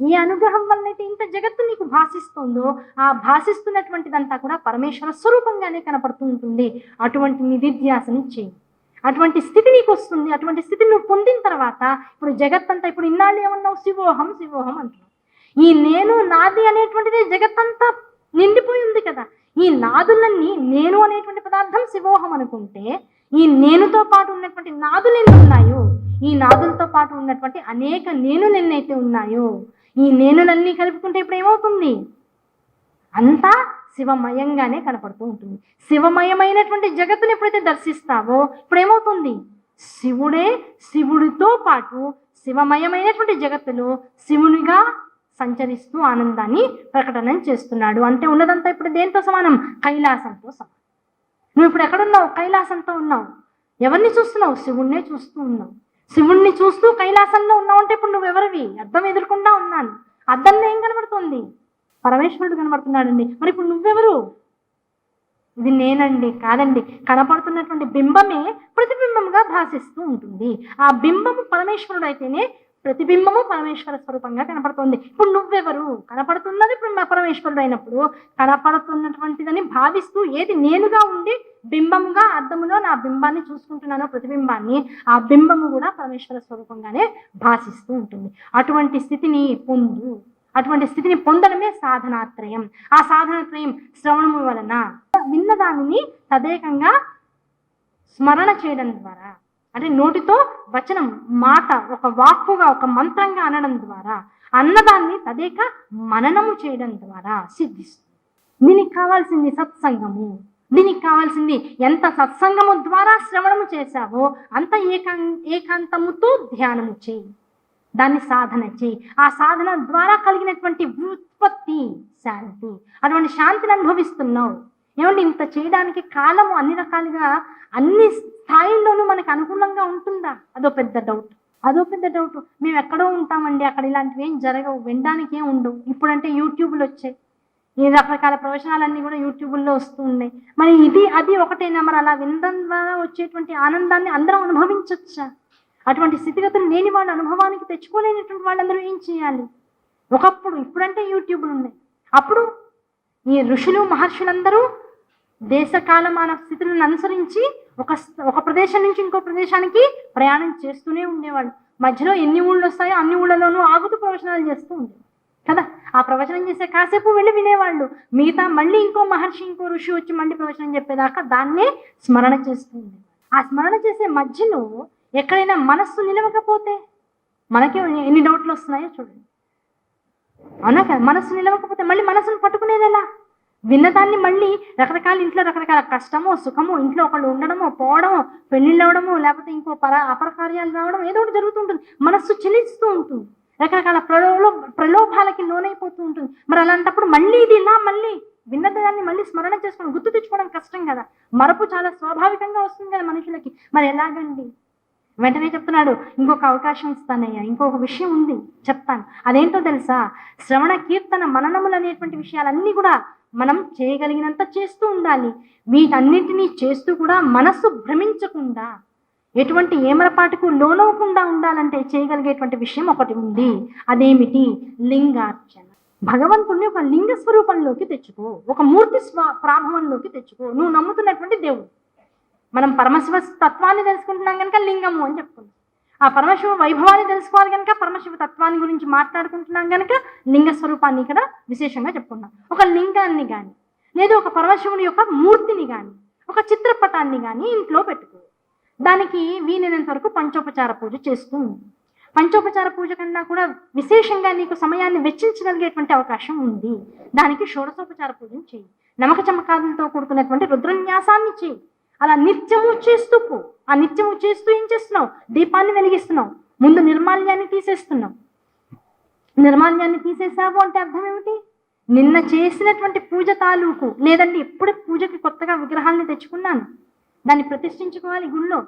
ఈ అనుగ్రహం వల్లనైతే ఇంత జగత్తు నీకు భాషిస్తుందో ఆ భాషిస్తున్నటువంటిదంతా కూడా పరమేశ్వర స్వరూపంగానే కనపడుతూ ఉంటుంది. అటువంటి నిధిధ్యాసని చేయి అటువంటి స్థితి నీకు వస్తుంది. అటువంటి స్థితిని నువ్వు పొందిన తర్వాత ఇప్పుడు జగత్తంతా ఇప్పుడు ఇన్నాళ్ళు ఏమన్నావు? శివోహం శివోహం అంటున్నావు. ఈ నేను నాది అనేటువంటిది జగత్తంతా నిండిపోయి ఉంది కదా. ఈ నాదులన్నీ నేను అనేటువంటి పదార్థం శివోహం అనుకుంటే ఈ నేనుతో పాటు ఉన్నటువంటి నాదులు ఎన్ని ఉన్నాయో ఈ నాదులతో పాటు ఉన్నటువంటి అనేక నేను ఎన్నైతే ఉన్నాయో ఈ నేనులన్నీ కలుపుకుంటే ఇప్పుడు ఏమవుతుంది? అంతా శివమయంగానే కనపడుతూ ఉంటుంది. శివమయమైనటువంటి జగత్తుని ఎప్పుడైతే దర్శిస్తావో ఇప్పుడు ఏమవుతుంది? శివుడే శివుడితో పాటు శివమయమైనటువంటి జగత్తులో శివునిగా సంచరిస్తూ ఆనందాన్ని ప్రకటన చేస్తున్నాడు. అంటే ఉన్నదంతా ఇప్పుడు దేంతో సమానం? కైలాసంతో సమానం. నువ్వు ఇప్పుడు ఎక్కడున్నావు? కైలాసంతో ఉన్నావు. ఎవరిని చూస్తున్నావు? శివుణ్ణే చూస్తూ ఉన్నావు. శివుణ్ణి చూస్తూ కైలాసంలో ఉన్నావు అంటే ఇప్పుడు నువ్వు ఎవరివి అర్థం ఎదుర్కొండా ఉన్నాను. అద్దంలో ఏం కనబడుతుంది? పరమేశ్వరుడు కనబడుతున్నాడండి. మరి ఇప్పుడు నువ్వెవరు? ఇది నేనండి కాదండి. కనపడుతున్నటువంటి బింబమే ప్రతిబింబంగా భాషిస్తూ ఉంటుంది. ఆ బింబము పరమేశ్వరుడు అయితేనే ప్రతిబింబము పరమేశ్వర స్వరూపంగా కనపడుతుంది. ఇప్పుడు నువ్వెవరు? కనపడుతున్నది ఇప్పుడు పరమేశ్వరుడు అయినప్పుడు. కనపడుతున్నటువంటిదని భావిస్తూ ఏది నేనుగా ఉండి బింబముగా అర్థములో నా బింబాన్ని చూసుకుంటున్నానో ప్రతిబింబాన్ని ఆ బింబము కూడా పరమేశ్వర స్వరూపంగానే భాషిస్తూ ఉంటుంది. అటువంటి స్థితిని పొందు. అటువంటి స్థితిని పొందడమే సాధనాత్రయం. ఆ సాధనాత్రయం శ్రవణము వలన విన్నదానిని తదేకంగా స్మరణ చేయడం ద్వారా అంటే నోటితో వచనం మాట ఒక వాక్కుగా ఒక మంత్రంగా అనడం ద్వారా అన్నదాన్ని తదేక మననము చేయడం ద్వారా సిద్ధిస్తుంది. దీనికి కావాల్సింది సత్సంగము. దీనికి కావాల్సింది ఎంత సత్సంగము ద్వారా శ్రవణము చేశావో అంత ఏకాం ఏకాంతముతో ధ్యానము చేయి. దాన్ని సాధన చేయి. ఆ సాధన ద్వారా కలిగినటువంటి వ్యుత్పత్తి శాంతి. అటువంటి శాంతిని అనుభవిస్తున్నావు. ఏమంటే ఇంత చేయడానికి కాలము అన్ని రకాలుగా అన్ని స్థాయిల్లోనూ మనకు అనుకూలంగా ఉంటుందా? అదో పెద్ద డౌట్ అదో పెద్ద డౌట్ మేము ఎక్కడో ఉంటామండి అక్కడ ఇలాంటివి ఏం జరగవు వినడానికి ఏం ఉండవు. ఇప్పుడంటే యూట్యూబ్లు వచ్చాయి. ఈ రకరకాల ప్రవచనాలన్నీ కూడా యూట్యూబ్లో వస్తూ ఉన్నాయి. మరి ఇది అది ఒకటేనా? మరి అలా వినడం ద్వారా వచ్చేటువంటి ఆనందాన్ని అందరం అనుభవించవచ్చా అటువంటి స్థితిగతులు లేని వాళ్ళ అనుభవానికి తెచ్చుకోలేనటువంటి వాళ్ళందరూ ఏం చేయాలి? ఒకప్పుడు ఇప్పుడంటే యూట్యూబ్లు ఉన్నాయి. అప్పుడు ఈ ఋషులు మహర్షులందరూ దేశ కాలమాన స్థితులను అనుసరించి ఒక ఒక ప్రదేశం నుంచి ఇంకో ప్రదేశానికి ప్రయాణం చేస్తూనే ఉండేవాళ్ళు. మధ్యలో ఎన్ని ఊళ్ళు వస్తాయో అన్ని ఊళ్ళలోనూ ఆగుతూ ప్రవచనాలు చేస్తూ ఉండేవాళ్ళు. కదా? ఆ ప్రవచనం చేసే కాసేపు వెళ్ళి వినేవాళ్ళు. మిగతా మళ్ళీ ఇంకో మహర్షి ఇంకో ఋషి వచ్చి మళ్ళీ ప్రవచనం చెప్పేదాకా దాన్నే స్మరణ చేస్తుంది ఆ స్మరణ చేసే మధ్యలో ఎక్కడైనా మనస్సు నిలవకపోతే మనకి ఎన్ని డౌట్లు వస్తున్నాయో చూడండి. అవునా కదా? మనస్సు నిలవకపోతే మళ్ళీ మనసును పట్టుకునేది ఎలా? విన్నదాన్ని మళ్ళీ రకరకాల ఇంట్లో రకరకాల కష్టమో సుఖమో ఇంట్లో ఒకళ్ళు ఉండడమో పోవడమో పెళ్ళిళ్ళు లేకపోతే ఇంకో పర అపర కార్యాలు రావడం ఏదో ఒకటి జరుగుతుంటుంది మనస్సు చెలిస్తూ ఉంటుంది. రకరకాల ప్రలో ప్రలోభాలకి లోనైపోతూ ఉంటుంది. మరి అలాంటప్పుడు మళ్ళీ ఇది ఇలా మళ్ళీ విన్నదాన్ని మళ్ళీ స్మరణ చేసుకోవడం గుర్తు తెచ్చుకోవడం కష్టం కదా. మరపు చాలా స్వాభావికంగా వస్తుంది కదా మనుషులకి. మరి ఎలాగండి? వెంటనే చెప్తున్నాడు ఇంకొక అవకాశం ఇస్తానయ్యా ఇంకొక విషయం ఉంది చెప్తాను. అదేంటో తెలుసా? శ్రవణ కీర్తన మననములు అనేటువంటి విషయాలన్నీ కూడా మనం చేయగలిగినంత చేస్తూ ఉండాలి. వీటన్నిటినీ చేస్తూ కూడా మనస్సు భ్రమించకుండా ఎటువంటి ఏమరపాటుకు లోనవకుండా ఉండాలంటే చేయగలిగేటువంటి విషయం ఒకటి ఉంది. అదేమిటి? లింగార్చన. భగవంతుణ్ణి ఒక లింగ స్వరూపంలోకి తెచ్చుకో. ఒక మూర్తి స్వ ప్రాభవంలోకి తెచ్చుకో. నువ్వు నమ్ముతున్నటువంటి దేవుడు. మనం పరమశివ తత్వాన్ని తెలుసుకుంటున్నాం కనుక లింగము అని చెప్పుకుంటాం ఆ పరమశివ వైభవాన్ని తెలుసుకోవాలి కనుక పరమశివ తత్వాన్ని గురించి మాట్లాడుకుంటున్నాం కనుక లింగ స్వరూపాన్ని ఇక్కడ విశేషంగా చెప్పుకున్నాం ఒక లింగాన్ని కానీ లేదా ఒక పరమశివుని యొక్క మూర్తిని కానీ ఒక చిత్రపటాన్ని కానీ ఇంట్లో పెట్టుకో. దానికి వీలైనంత వరకు పంచోపచార పూజ చేస్తూ పంచోపచార పూజ కన్నా కూడా విశేషంగా నీకు సమయాన్ని వెచ్చించగలిగేటువంటి అవకాశం ఉంది. దానికి షోడశోపచార పూజను చేయి. నమక చమకాలతో కూడుకున్నటువంటి రుద్రన్యాసాన్ని చేయి. అలా నిత్యము చేస్తూ పో. ఆ నిత్యము చేస్తూ ఏం చేస్తున్నావు? దీపాన్ని వెలిగిస్తున్నావు. ముందు నిర్మాల్యాన్ని తీసేస్తున్నావు. నిర్మాల్యాన్ని తీసేసావు అంటే అర్థం ఏమిటి? నిన్న చేసినటువంటి పూజ తాలూకు లేదండి ఇప్పుడు పూజకి కొత్తగా విగ్రహాలను తెచ్చుకున్నాను. దాన్ని ప్రతిష్ఠించుకోవాలి గుళ్ళో.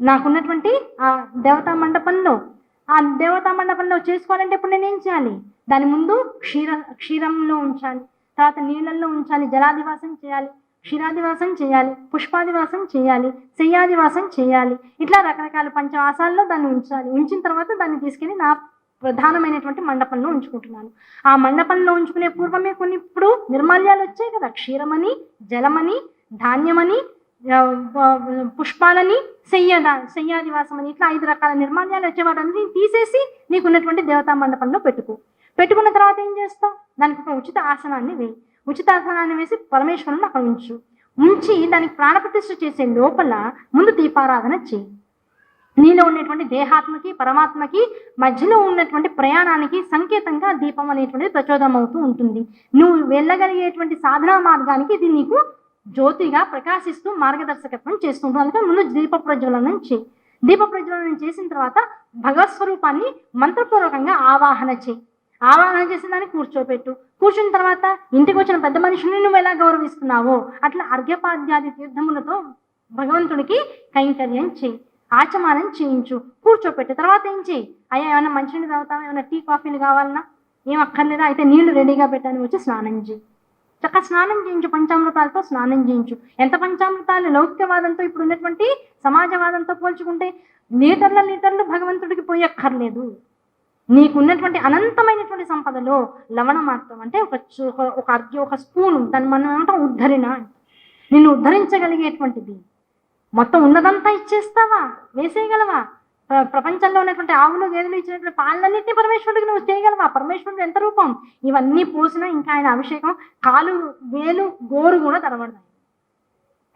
నాకున్నటువంటి ఆ దేవతా మండపంలో. ఆ దేవతా మండపంలో చేసుకోవాలంటే ఇప్పుడు నేనేం చేయాలి? దాని ముందు క్షీర క్షీరంలో ఉంచాలి. తర్వాత నీళ్ళల్లో ఉంచాలి. జలాదివాసం చేయాలి. క్షీరాదివాసం చేయాలి పుష్పాదివాసం చేయాలి శయ్యాదివాసం చేయాలి. ఇట్లా రకరకాల పంచవాసాల్లో దాన్ని ఉంచాలి. ఉంచిన తర్వాత దాన్ని తీసుకెళ్ళి నా ప్రధానమైనటువంటి మండపంలో ఉంచుకుంటున్నాను. ఆ మండపంలో ఉంచుకునే పూర్వమే కొన్ని ఇప్పుడు నిర్మాల్యాలు వచ్చాయి కదా. క్షీరమని జలమని ధాన్యమని పుష్పాలని శయ్యద శయ్యాదివాసం అని ఇట్లా ఐదు రకాల నిర్మాల్యాలు వచ్చే వాటన్ని తీసేసి నీకున్నటువంటి దేవతా మండపంలో పెట్టుకో. పెట్టుకున్న తర్వాత ఏం చేస్తావు? దానికి ఒక ఉచిత ఆసనాన్ని వేయి. ఉచిత వేసి పరమేశ్వరుని అక్కడ ఉంచు ఉంచి దానికి ప్రాణప్రతిష్ఠ చేసే లోపల ముందు దీపారాధన చేయి. నీలో ఉన్నటువంటి దేహాత్మకి పరమాత్మకి మధ్యలో ఉన్నటువంటి ప్రయాణానికి సంకేతంగా దీపం అనేటువంటిది ప్రచోదం అవుతూ ఉంటుంది. నువ్వు వెళ్ళగలిగేటువంటి సాధనా మార్గానికి ఇది నీకు జ్యోతిగా ప్రకాశిస్తూ మార్గదర్శకత్వం చేస్తుంటుంది అందుకని ముందు దీప ప్రజ్వలనం చేయి. దీప ప్రజ్వలనం చేసిన తర్వాత భగవత్ స్వరూపాన్ని మంత్రపూర్వకంగా ఆవాహన చేయి. ఆవాహన చేసిన దాన్ని కూర్చోపెట్టు. కూర్చున్న తర్వాత ఇంటికి వచ్చిన పెద్ద మనుషుల్ని నువ్వు ఎలా గౌరవిస్తున్నావో? అట్లా అర్ఘ్యపాద్యాది తీర్థములతో భగవంతుడికి కైంకర్యం చేయి ఆచమానం చేయించు కూర్చోపెట్టు. తర్వాత ఏం చేయి? అయ్యా ఏమైనా మంచినీళ్ళు తాగుతావా? ఏమైనా టీ కాఫీలు కావాలన్నా ఏం అక్కర్లేదా? అయితే నీళ్ళు రెడీగా పెట్టాను వచ్చి స్నానం చేయి. చక్కగా స్నానం చేయించు పంచామృతాలతో స్నానం చేయించు. ఎంత పంచామృతాలు? లౌకికవాదంతో ఇప్పుడు ఉన్నటువంటి సమాజవాదంతో పోల్చుకుంటే లీటర్ల లీటర్లు భగవంతుడికి పోయక్కర్లేదు. నీకున్నటువంటి అనంతమైనటువంటి సంపదలో లవణ మాత్రం అంటే ఒక ఒక- అర్ఘ్య ఒక స్పూను దాన్ని మనం ఏమంటాం ఉద్ధరణ నిన్ను ఉద్ధరించగలిగేటువంటిది. మొత్తం ఉన్నదంతా ఇచ్చేస్తావా? వేసేయగలవా? ప్ర- ప్రపంచంలో ఉన్నటువంటి ఆవులు గేదెలు ఇచ్చినటువంటి పాలన్నింటినీ పరమేశ్వరుడికి నువ్వు చేయగలవా పరమేశ్వరుడు ఎంత రూపం? ఇవన్నీ పోసినా ఇంకా ఆయన అభిషేకం కాలు వేలు గోరు కూడా తరబడతాయి.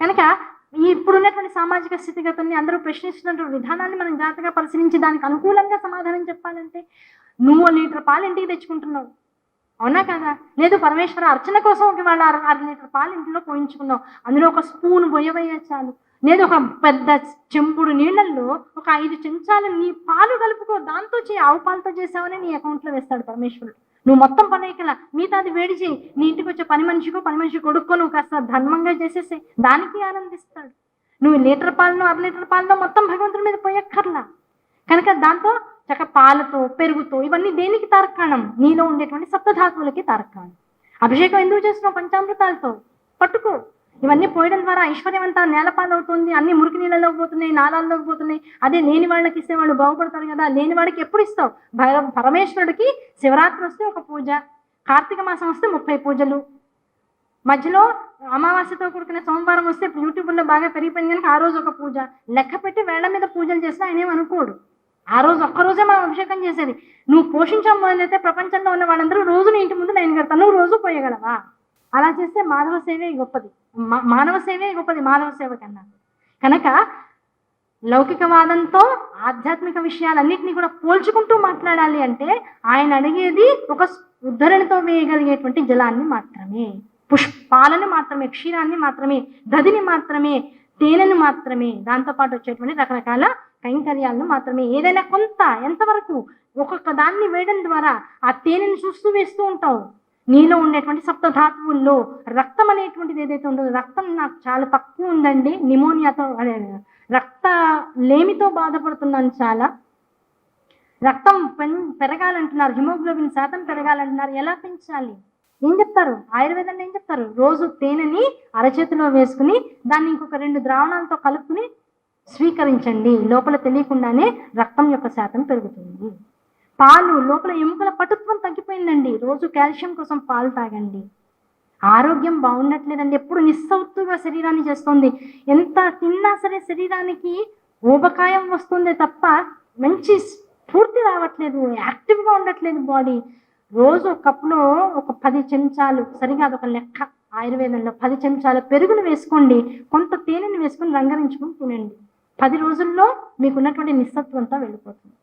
కనుక ఈ ఇప్పుడున్నటువంటి సామాజిక స్థితిగతుల్ని అందరూ ప్రశ్నిస్తున్నటువంటి విధానాన్ని మనం జాగ్రత్తగా పరిశీలించి దానికి అనుకూలంగా సమాధానం చెప్పాలంటే నువ్వు లీటర్ పాలు ఇంటికి తెచ్చుకుంటున్నావు. అవునా కదా? లేదు పరమేశ్వర అర్చన కోసం ఒకవేళ వాళ్ళ అర అర లీటర్ పాలు ఇంట్లో పోయించుకున్నావు. అందులో ఒక స్పూన్ పోయవయ్యా చాలు. లేదు ఒక పెద్ద చెంబుడు నీళ్ళల్లో ఒక ఐదు చెంచాలు నీ పాలు కలుపుకో. దాంతో చేయి ఆవు పాలతో చేసావని నీ అకౌంట్లో వేస్తాడు పరమేశ్వరుడు. నువ్వు మొత్తం పని అయ్యకలా మిగతాది వేడి చేయి. నీ ఇంటికి వచ్చే పని మనిషికో పని మనిషి కొడుక్కో నువ్వు కాస్త ధర్మంగా చేసేసే. దానికి ఆనందిస్తాడు. నువ్వు లీటర్ పాలను అర లీటర్ పాలను మొత్తం భగవంతుడి మీద పోయక్కర్లా. కనుక దాంతో చక్క పాలతో పెరుగుతో ఇవన్నీ దేనికి తారకాణం నీలో ఉండేటువంటి సప్తధాతువులకి తారకాణం అభిషేకం ఎందుకు చేస్తున్నావు పంచామృతాలతో? పట్టుకో. ఇవన్నీ పోయడం ద్వారా ఐశ్వర్యం అంతా నేలపాలవుతుంది. అన్ని మురికి నీళ్ళలోకి పోతున్నాయి నాళాల్లోకి పోతున్నాయి. అదే లేని వాళ్ళకి ఇస్తే వాళ్ళు బాగుపడతారు కదా. లేని వాడికి ఎప్పుడు ఇస్తావు? పరమేశ్వరుడికి శివరాత్రి వస్తే ఒక పూజ కార్తీక మాసం వస్తే ముప్పై పూజలు. మధ్యలో అమావాస్యతో కూడుకున్న సోమవారం వస్తే యూట్యూబ్లో బాగా పెరిగిపోయింది కనుక ఆ రోజు ఒక పూజ. లెక్క పెట్టి వేళ్ళ మీద పూజలు చేస్తే ఆయన ఏమనుకోడు అనుకోడు. ఆ రోజు ఒక్క రోజే మనం అభిషేకం చేసేది. నువ్వు పోషించడం మొదలైతే ప్రపంచంలో ఉన్న వాళ్ళందరూ రోజు నీ ఇంటి ముందు నేను కడతాను నువ్వు రోజు పోయగలవా? అలా చేస్తే మాధవ సేవే గొప్పది. మానవ సేవే గొప్పది మాధవ సేవ కన్నా. కనుక లౌకికవాదంతో ఆధ్యాత్మిక విషయాలన్నింటినీ కూడా పోల్చుకుంటూ మాట్లాడాలి అంటే ఆయన అడిగేది ఒక ఉద్ధరణతో వేయగలిగేటువంటి జలాన్ని మాత్రమే. పుష్పాలను మాత్రమే క్షీరాన్ని మాత్రమే దదిని మాత్రమే తేనెను మాత్రమే దాంతోపాటు వచ్చేటువంటి రకరకాల కైంకర్యాలను మాత్రమే. ఏదైనా కొంత ఎంతవరకు ఒక్కొక్క దాన్ని వేయడం ద్వారా ఆ తేనెను చూస్తూ వేస్తూ ఉంటావు. నీలో ఉండేటువంటి సప్తధాతువుల్లో రక్తం అనేటువంటిది ఏదైతే ఉందో రక్తం నాకు చాలా తక్కువ ఉందండి. నిమోనియాతో అదే రక్త లేమితో బాధపడుతున్నాను చాలా. రక్తం పెం పెరగాలంటున్నారు హిమోగ్లోబిన్ శాతం పెరగాలంటున్నారు. ఎలా పెంచాలి? ఏం చెప్తారు? ఆయుర్వేదంలో ఏం చెప్తారు? రోజు తేనెని అరచేతిలో వేసుకుని దాన్ని ఇంకొక రెండు ద్రావణాలతో కలుపుకుని స్వీకరించండి. లోపల తెలియకుండానే రక్తం యొక్క శాతం పెరుగుతుంది. పాలు లోపల ఎముకల పటుత్వం తగ్గిపోయిందండి. రోజు కాల్షియం కోసం పాలు తాగండి. ఆరోగ్యం బాగుండట్లేదండి. ఎప్పుడు నిస్సౌత్తుగా శరీరాన్ని చేస్తుంది. ఎంత తిన్నా సరే శరీరానికి ఊబకాయం వస్తుంది తప్ప మంచి స్ఫూర్తి రావట్లేదు. యాక్టివ్గా ఉండట్లేదు బాడీ. రోజు ఒక ఒక పది చెంచాలు సరిగా అదొక లెక్క ఆయుర్వేదంలో పది చెంచాల పెరుగును వేసుకోండి. కొంత తేనెను వేసుకొని రంగరించుకొని తినండి. పది రోజుల్లో మీకున్నటువంటి నిస్సత్వంతో వెళ్ళిపోతుంది.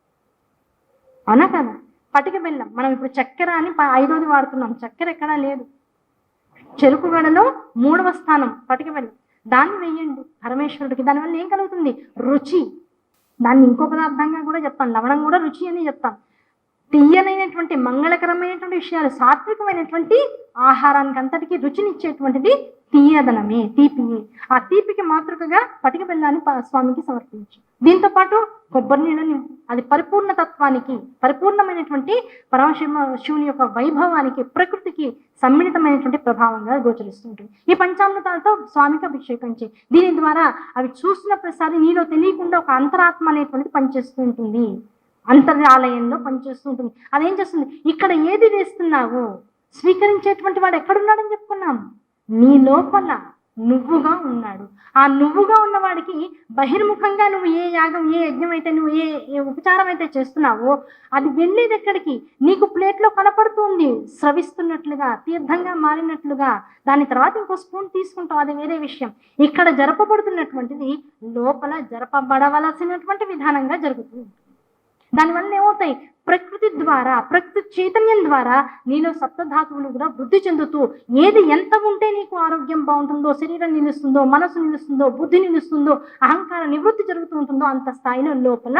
అవునా కదా? పటిక బెల్లం. మనం ఇప్పుడు చక్కెర అని ప- ఐదోది వాడుతున్నాం. చక్కెర ఎక్కడా లేదు. చెరుకు గడలో మూడవ స్థానం పటిక బెల్లం. దాన్ని వేయండి. పరమేశ్వరుడికి దానివల్ల ఏం కలుగుతుంది? రుచి. దాన్ని ఇంకో పదార్థంగా కూడా చెప్తాం. లవణం కూడా రుచి అని చెప్తాం. తీయనైనటువంటి మంగళకరమైనటువంటి విషయాలు సాత్వికమైనటువంటి ఆహారానికి అంతటికీ రుచినిచ్చేటువంటిది తీయదనమే తీపి ఆ తీపికి మాతృకగా పటిక బెల్లాన్ని స్వామికి సమర్పించు. దీంతో పాటు కొబ్బరి నీళ్ళని అది పరిపూర్ణ తత్వానికి పరిపూర్ణమైనటువంటి పరమశివ శివుని యొక్క వైభవానికి ప్రకృతికి సమ్మిళితమైనటువంటి ప్రభావంగా గోచరిస్తుంటుంది. ఈ పంచామృతాలతో స్వామికి అభిషేకం చేయి. దీని ద్వారా అవి చూసిన ప్రతిసారి నీలో తెలియకుండా ఒక అంతరాత్మ అనేటువంటిది పనిచేస్తూ ఉంటుంది అంతర్యాలయంలో పనిచేస్తూ ఉంటుంది అదేం చేస్తుంది? ఇక్కడ ఏది వేస్తున్నావు స్వీకరించేటువంటి వాడు ఎక్కడున్నాడని చెప్పుకున్నాం. నీ లోపల నువ్వుగా ఉన్నాడు. ఆ నువ్వుగా ఉన్నవాడికి బహిర్ముఖంగా నువ్వు ఏ యాగం ఏ యజ్ఞం అయితే నువ్వు ఏ ఏ ఉపచారం అయితే చేస్తున్నావో అది వెళ్ళేది ఎక్కడికి? నీకు ప్లేట్లో కనపడుతుంది. స్రవిస్తున్నట్లుగా తీర్థంగా మారినట్లుగా. దాని తర్వాత ఇంకో స్పూన్ తీసుకుంటావు. అది వేరే విషయం. ఇక్కడ జరపబడుతున్నటువంటిది లోపల జరపబడవలసినటువంటి విధానంగా జరుగుతుంది. దానివల్ల ఏమవుతాయి ప్రకృతి ద్వారా ప్రకృతి చైతన్యం ద్వారా నీలో సప్తధాతువులు కూడా వృద్ధి చెందుతూ ఏది ఎంత ఉంటే నీకు ఆరోగ్యం బాగుంటుందో శరీరం నిలుస్తుందో మనసు నిలుస్తుందో బుద్ధి నిలుస్తుందో అహంకార నివృత్తి జరుగుతూ ఉంటుందో అంత స్థాయిలో లోపల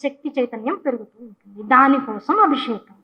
శక్తి చైతన్యం పెరుగుతూ ఉంటుంది. దానికోసం అభిషేకం.